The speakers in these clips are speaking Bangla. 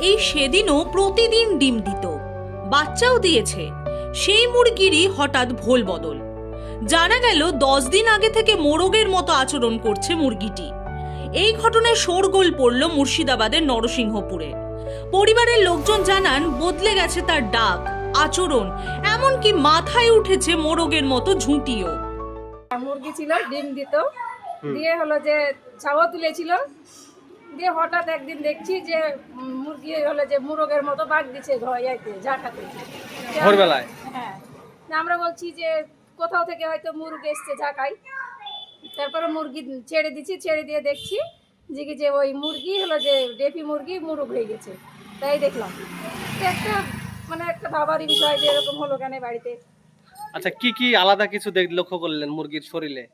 এই সেদিনও প্রতিদিন ডিম দিত। বাচ্চাও দিয়েছে। সেই মুরগিরই হঠাৎ ভোল বদল। জানা গেল দশ দিন আগে থেকে মোরগের মতো আচরণ করছে মুরগিটি। এই ঘটনায় শোরগোল পড়ল মুর্শিদাবাদের নরসিংহপুরে। পরিবারের লোকজন জানান বদলে গেছে তার ডাক আচরণ এমনকি মাথায় উঠেছে মোরগের মতো ঝুঁটিও। মুরগি ছিল ডিম দিত। দিয়ে হলো যে ছাওয়া তুলেছিল। দিয়ে হঠাৎ একদিন দেখছি যে মুরগি হলো যে মুরগের মতো বাঘ দিচ্ছে ঘয়াইতে ঝাঁকাতে ভোরবেলায়? হ্যাঁ। আমরা বলছি যে কোথাও থেকে হয়তো মুরগ এসছে ঝাঁকাই তারপরে মুরগি ছেড়ে দিচ্ছি ছেড়ে দিয়ে দেখছি যে কি যে ওই মুরগি হলো যে ডেপি মুরগি মুরগ হয়ে গেছে। তাই দেখলাম। একটা মানে একটা ভাবারই বিষয় যে এরকম হলো কেন বাড়িতে। আচ্ছা কি কি আলাদা কিছু দেখ লক্ষ্য করলেন মুরগির শরীরে?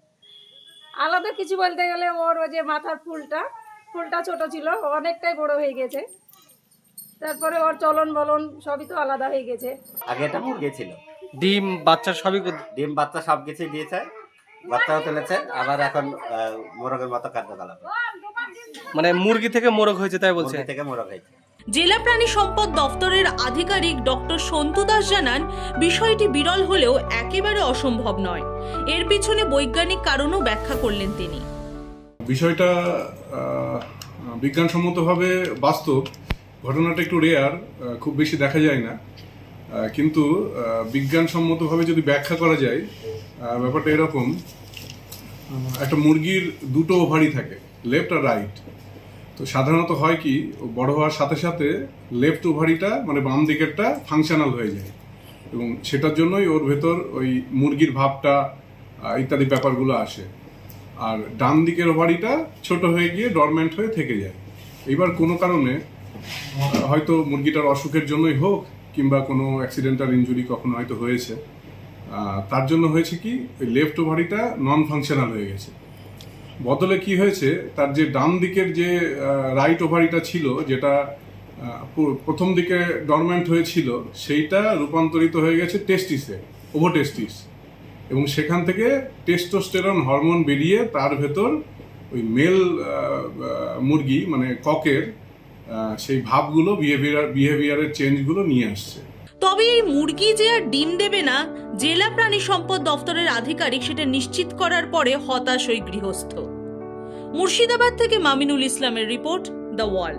আলাদা কিছু বলতে গেলে ওর ওই যে মাথার ফুলটা ফুলটা ছোট ছিল অনেকটাই বড় হয়ে গেছে। তারপরে ওর চলন বলন সবই তো আলাদা হয়ে গেছে। আগে এটা মুরগি ছিল। ডিম বাচ্চা সবই ডিম বাচ্চা সব কিছু দিয়েছে বাচ্চাও তুলেছে আবার এখন আহ, মোরগের মতো কার্যকলাপ মানে মুরগি থেকে মোরগ হয়েছে তাই বলছে। মুরগি থেকে মোরগ হয়েছে। জেলা প্রাণী সম্পদ দফতরের আধিকারিক ডক্টর সন্তু দাস জানান বিষয়টি বিরল হলেও একেবারে অসম্ভব নয়। এর পিছনে বৈজ্ঞানিক কারণও ব্যাখ্যা করলেন তিনি। বিষয়টা বিজ্ঞানসম্মতভাবে বাস্তব, ঘটনাটা একটু রেয়ার খুব বেশি দেখা যায় না। কিন্তু বিজ্ঞানসম্মতভাবে যদি ব্যাখ্যা করা যায় ব্যাপারটা এরকম, একটা মুরগির দুটো ওভারই থাকে লেফট আর রাইট তো সাধারণত হয় কি, বড় হওয়ার সাথে সাথে লেফট ওভারিটা মানে বাম দিকেরটা ফাংশনাল হয়ে যায়। এবং সেটার জন্যই ওর ভেতর ওই মুরগির ভাবটা ইত্যাদি ব্যাপারগুলো আসে। আর ডান দিকের ওভারিটা ছোট হয়ে গিয়ে ডরমেন্ট হয়ে থেকে যায়। এবার কোনো কারণে, হয়তো মুরগিটার অসুখের জন্যই হোক কিংবা কোনো অ্যাক্সিডেন্টাল ইঞ্জুরি কখনো হয়তো হয়েছে। তার জন্য হয়েছে কি, ওই লেফট ওভারিটা নন ফাংশনাল হয়ে গেছে। বদলে কি হয়েছে, তার যে ডান দিকের যে রাইট ওভারিটা ছিল, যেটা প্রথম দিকে ডরমেন্ট হয়েছিল, সেইটা রূপান্তরিত হয়ে গেছে টেস্টিসে ওভোটেস্টিস এবং সেখান থেকে টেস্টোস্টেরন হরমোন বেরিয়ে তার ভেতর ওই মেল মুরগি মানে ককের সেই ভাবগুলো বিহেভিয়ার বিহেভিয়ারের চেঞ্জগুলো নিয়ে আসছে। তবে এই মুরগি যে আর ডিম দেবে না, জেলা প্রাণী সম্পদ দফতরের আধিকারিক সেটা নিশ্চিত করার পরে হতাশ ওই গৃহস্থ। মুর্শিদাবাদ থেকে মামিনুল ইসলামের রিপোর্ট, দ্য ওয়াল